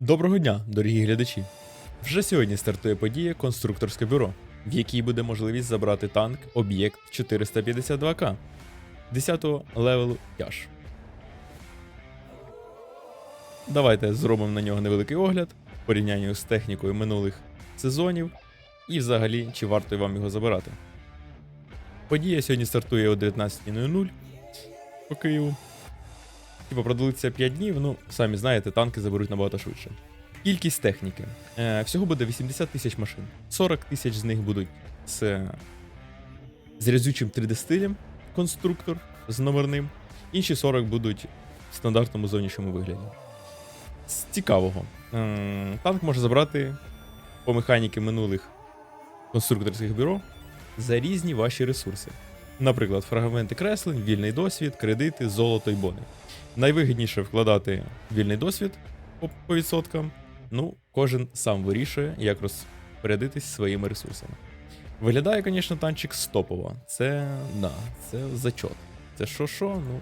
Доброго дня, дорогі глядачі! Вже сьогодні стартує подія Конструкторське бюро, в якій буде можливість забрати танк об'єкт 452К 10-го левелу тяж. Давайте зробимо на нього невеликий огляд, в порівнянні з технікою минулих сезонів, і взагалі, чи варто вам його забирати. Подія сьогодні стартує о 19.00 по Києву. Типу, продлиться 5 днів, ну, самі знаєте, танки заберуть набагато швидше. Кількість техніки. Е, всього буде 80 тисяч машин. 40 тисяч з них будуть з, з рязючим 3D-стилем, конструктор з номерним. Інші 40 будуть в стандартному зовнішньому вигляді. З цікавого. М, танк може забрати по механіки минулих конструкторських бюро за різні ваші ресурси. Наприклад, фрагменти креслень, вільний досвід, кредити, золото й бони. Найвигідніше вкладати вільний досвід по, відсоткам. Ну, кожен сам вирішує, як розпорядитись своїми ресурсами. Виглядає, звісно, танчик стопово. Це да, це зачот. Це що що, ну.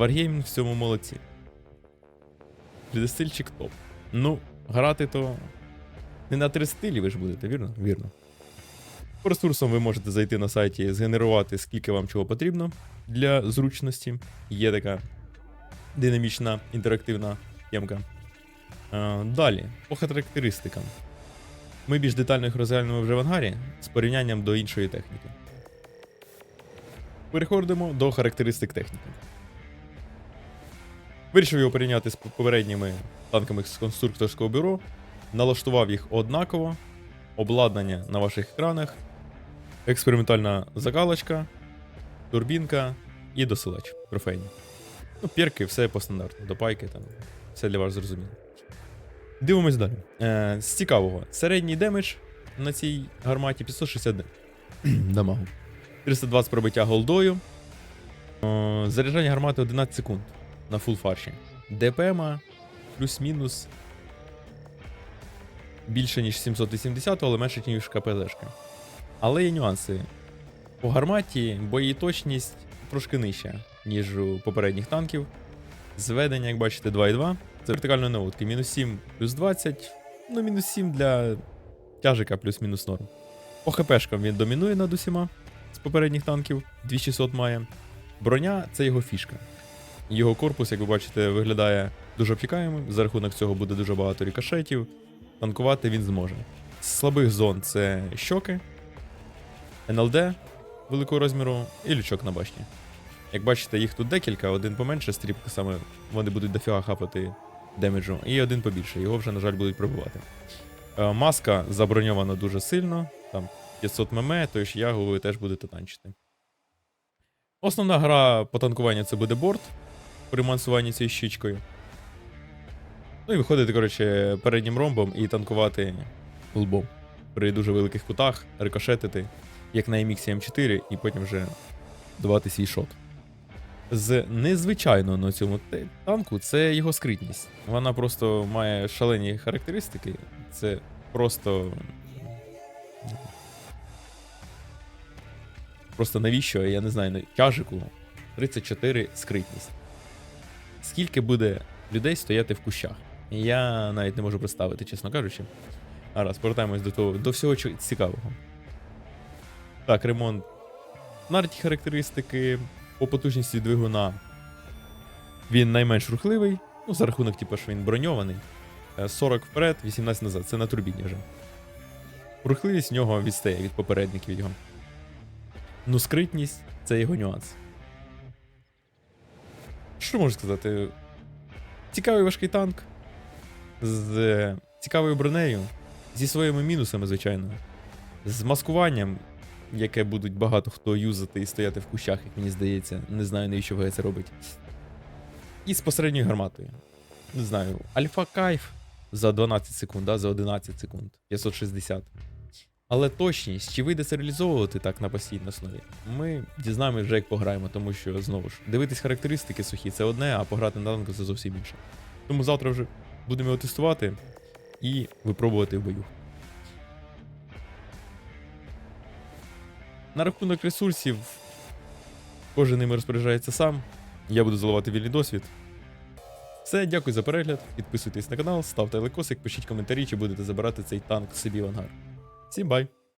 Wargaming в цьому молодці. Предестильчик топ. Ну, грати то не на три стилі ви ж будете, вірно? Вірно. По ресурсам ви можете зайти на сайті, згенерувати, скільки вам чого потрібно для зручності. Є така динамічна інтерактивна темка. Е, Далі, по характеристикам. Ми більш детально їх розглянемо вже в ангарі з порівнянням до іншої техніки. Переходимо до характеристик техніки. Вирішив його порівняти з попередніми танками з конструкторського бюро. Налаштував їх однаково. Обладнання на ваших екранах, експериментальна закалочка, турбінка і досилач трофейний. Ну, перки, все по стандарту, до пайки, там, все для вас зрозуміло. Дивимось далі. Е, з цікавого, середній демедж на цій гарматі 560 дамагу. 320 пробиття голдою. Е, заряджання гармати 11 секунд на фул фарші. ДПМ плюс-мінус більше, ніж 780, але менше, ніж КПЗшка. Але є нюанси. По гарматі боєточність трошки нижча, ніж у попередніх танків. Зведення, як бачите, 2,2. Це вертикальної наводки. Мінус 7 плюс 20. Ну, мінус 7 для тяжика плюс-мінус норм. По ХПшкам він домінує над усіма з попередніх танків. 2600 має. Броня це його фішка. Його корпус, як ви бачите, виглядає дуже обтікаємим. За рахунок цього буде дуже багато рікошетів. Танкувати він зможе. З слабих зон це щоки, НЛД великого розміру і лючок на башні. Як бачите, їх тут декілька, один поменше стрібка, саме вони будуть дофіга хапати демеджу, і один побільше, його вже, на жаль, будуть пробивати. Е, Маска заброньована дуже сильно, там 500 мм, тож ягу ви теж будете танчити. Основна гра по танкуванню це буде борт при мансуванні цією щічкою. Ну і виходити, коротше, переднім ромбом і танкувати лбом. При дуже великих кутах, рикошетити, як на MX M4, і потім вже давати свій шот. З незвичайного на цьому танку це його скритність. Вона просто має шалені характеристики. Це просто. Просто навіщо, я не знаю, на тяжику 34 скритність. Скільки буде людей стояти в кущах? Я навіть не можу представити, чесно кажучи. А раз, повертаємось до того, до всього цікавого. Так, ремонт. Нарті характеристики по потужності двигуна. Він найменш рухливий. Ну, за рахунок, типу, що він броньований. Е, 40 вперед, 18 назад. Це на турбіні вже. Рухливість в нього відстає від попередників його. Ну, скритність це його нюанс. Що можу сказати? Цікавий важкий танк. З е, цікавою бронею. Зі своїми мінусами, звичайно. З маскуванням, яке будуть багато хто юзати і стояти в кущах, як мені здається. Не знаю, навіщо ВГ це робить. І з посередньою гарматою. Не знаю, альфа кайф за 12 секунд, да, за 11 секунд, 560. Але точність, чи вийде це реалізовувати так на постійній основі, ми дізнаємося вже як пограємо, тому що знову ж дивитись характеристики сухі це одне, а пограти на танку це зовсім інше. Тому завтра вже будемо його тестувати і випробувати в бою. На рахунок ресурсів, кожен ними розпоряджається сам. Я буду заливати вільний досвід. Все, дякую за перегляд. Підписуйтесь на канал, ставте лайкосик, пишіть коментарі, чи будете забирати цей танк собі в ангар. Всім бай!